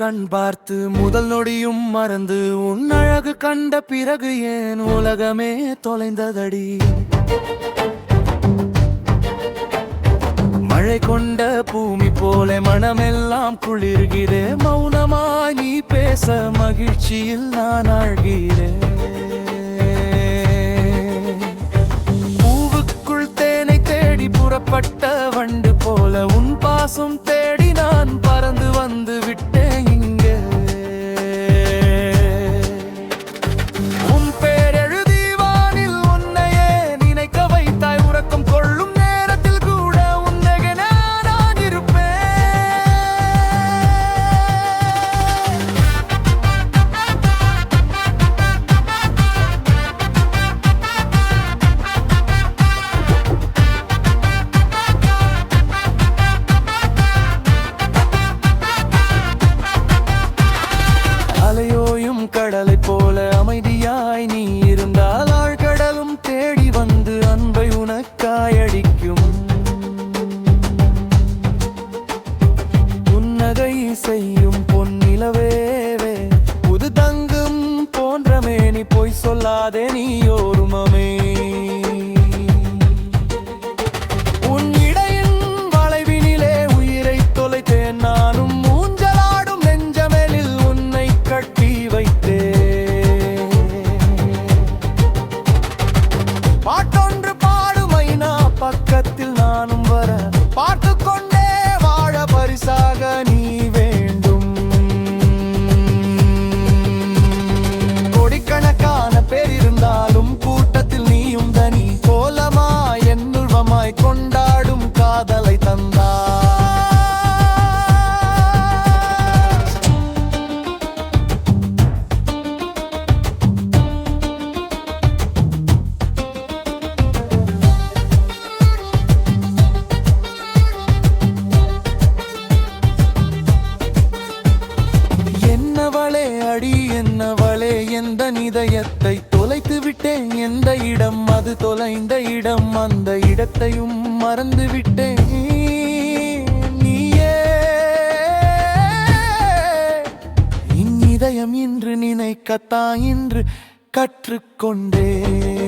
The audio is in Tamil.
கண் பார்த்து முதல் நொடியும் மறந்து உன் அழகு கண்ட பிறகு ஏன் உலகமே தொலைந்ததடி? மழை கொண்ட பூமி போல மனமெல்லாம் குளிர்கிறே மௌனமாய் நீ பேச மகிழ்ச்சியில் நான் ஆழ்கிறேன் பூவுக்குள் தேனை தேடி புறப்பட்ட வண்டு போல உன் பாசம் தே அமைதியாய் நீ இருந்தால் ஆழ்கடலும் தேடி வந்து அன்பை உனக்காயடிக்கும் புன்னகை செய்யும் பொன்னிலவேவே புது தங்கும் போன்ற மேனி பொய் சொல்லாதே நீ ஓருமமே காதலை தந்தார். என்னவளே அடி என்னவளே எந்த நிதயத்தை தொலைத்து விட்டேன். எந்த இடம் அது? தொலைந்த இடம் அந்த இடத்தையும் மறந்து விட்டேன். நீயே. இன் இதயம் இன்று நினைக்கத்தான் இன்று கற்றுக்கொண்டேன்.